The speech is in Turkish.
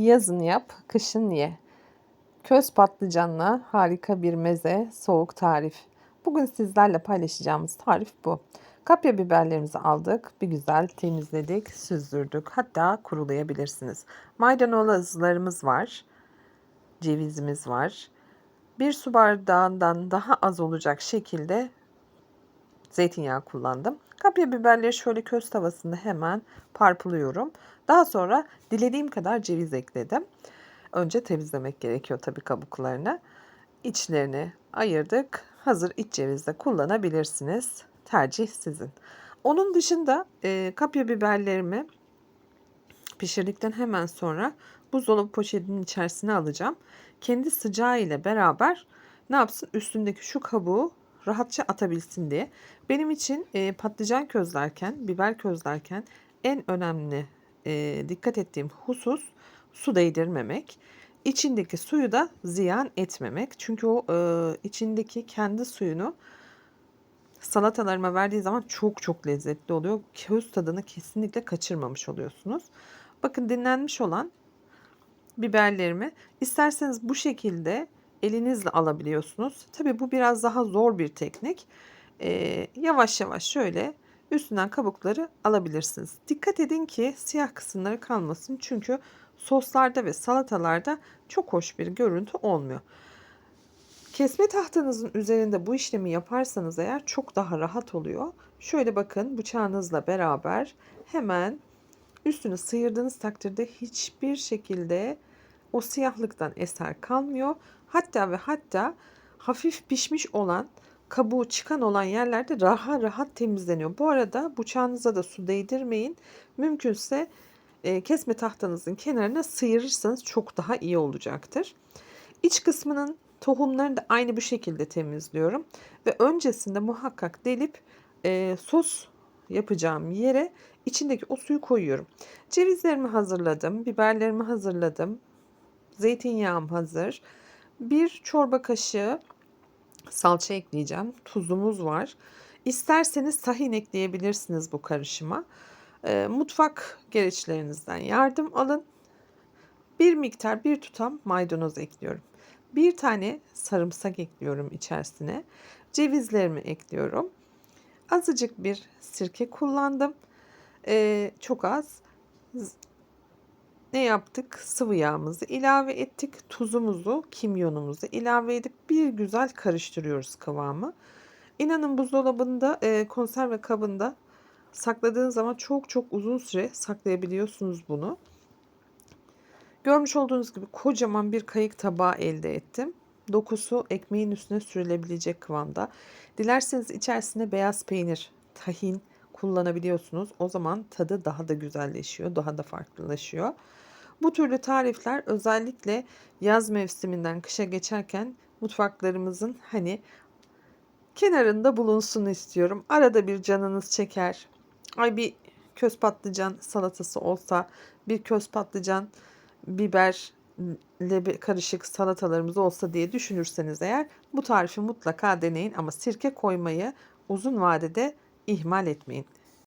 Yazın yap, kışın ye. Köz patlıcanla harika bir meze, soğuk tarif. Bugün sizlerle paylaşacağımız tarif bu. Kapya biberlerimizi aldık, bir güzel temizledik, süzdürdük. Hatta kurulayabilirsiniz. Maydanozlarımız var, cevizimiz var. Bir su bardağından daha az olacak şekilde zeytinyağı kullandım. Kapya biberleri şöyle köz tavasında hemen parpılıyorum. Daha sonra dilediğim kadar ceviz ekledim. Önce temizlemek gerekiyor tabii kabuklarını. İçlerini ayırdık. Hazır iç cevizde kullanabilirsiniz. Tercih sizin. Onun dışında e, kapya biberlerimi pişirdikten hemen sonra buzdolabı poşetinin içerisine alacağım. Kendi sıcağı ile beraber ne yapsın üstündeki şu kabuğu rahatça atabilsin diye. Benim için e, patlıcan közlerken, biber közlerken en önemli e, dikkat ettiğim husus su değdirmemek. İçindeki suyu da ziyan etmemek. Çünkü o e, içindeki kendi suyunu salatalarıma verdiği zaman çok çok lezzetli oluyor. Köz tadını kesinlikle kaçırmamış oluyorsunuz. Bakın dinlenmiş olan biberlerimi isterseniz bu şekilde elinizle alabiliyorsunuz. Tabii bu biraz daha zor bir teknik. Ee, yavaş yavaş şöyle üstünden kabukları alabilirsiniz. Dikkat edin ki siyah kısımları kalmasın. Çünkü soslarda ve salatalarda çok hoş bir görüntü olmuyor. Kesme tahtanızın üzerinde bu işlemi yaparsanız eğer çok daha rahat oluyor. Şöyle bakın bıçağınızla beraber hemen üstünü sıyırdığınız takdirde hiçbir şekilde o siyahlıktan eser kalmıyor. Hatta ve hatta hafif pişmiş olan kabuğu çıkan olan yerlerde rahat rahat temizleniyor. Bu arada bıçağınıza da su değdirmeyin. Mümkünse e, kesme tahtanızın kenarına sıyırırsanız çok daha iyi olacaktır. İç kısmının tohumlarını da aynı bu şekilde temizliyorum. Ve öncesinde muhakkak delip e, sos yapacağım yere içindeki o suyu koyuyorum. Cevizlerimi hazırladım, biberlerimi hazırladım, zeytinyağım hazır. Bir çorba kaşığı salça ekleyeceğim. Tuzumuz var. İsterseniz tahin ekleyebilirsiniz bu karışıma. E, mutfak gereçlerinizden yardım alın. Bir miktar bir tutam maydanoz ekliyorum. Bir tane sarımsak ekliyorum içerisine. Cevizlerimi ekliyorum. Azıcık bir sirke kullandım. E, çok az ne yaptık? Sıvı yağımızı ilave ettik. Tuzumuzu, kimyonumuzu ilave edip bir güzel karıştırıyoruz kıvamı. İnanın buzdolabında e, konserve kabında sakladığınız zaman çok çok uzun süre saklayabiliyorsunuz bunu. Görmüş olduğunuz gibi kocaman bir kayık tabağı elde ettim. Dokusu ekmeğin üstüne sürülebilecek kıvamda. Dilerseniz içerisine beyaz peynir, tahin kullanabiliyorsunuz. O zaman tadı daha da güzelleşiyor, daha da farklılaşıyor. Bu türlü tarifler özellikle yaz mevsiminden kışa geçerken mutfaklarımızın hani kenarında bulunsun istiyorum. Arada bir canınız çeker. Ay bir köz patlıcan salatası olsa, bir köz patlıcan biber karışık salatalarımız olsa diye düşünürseniz eğer bu tarifi mutlaka deneyin ama sirke koymayı uzun vadede ihmal etmeyin.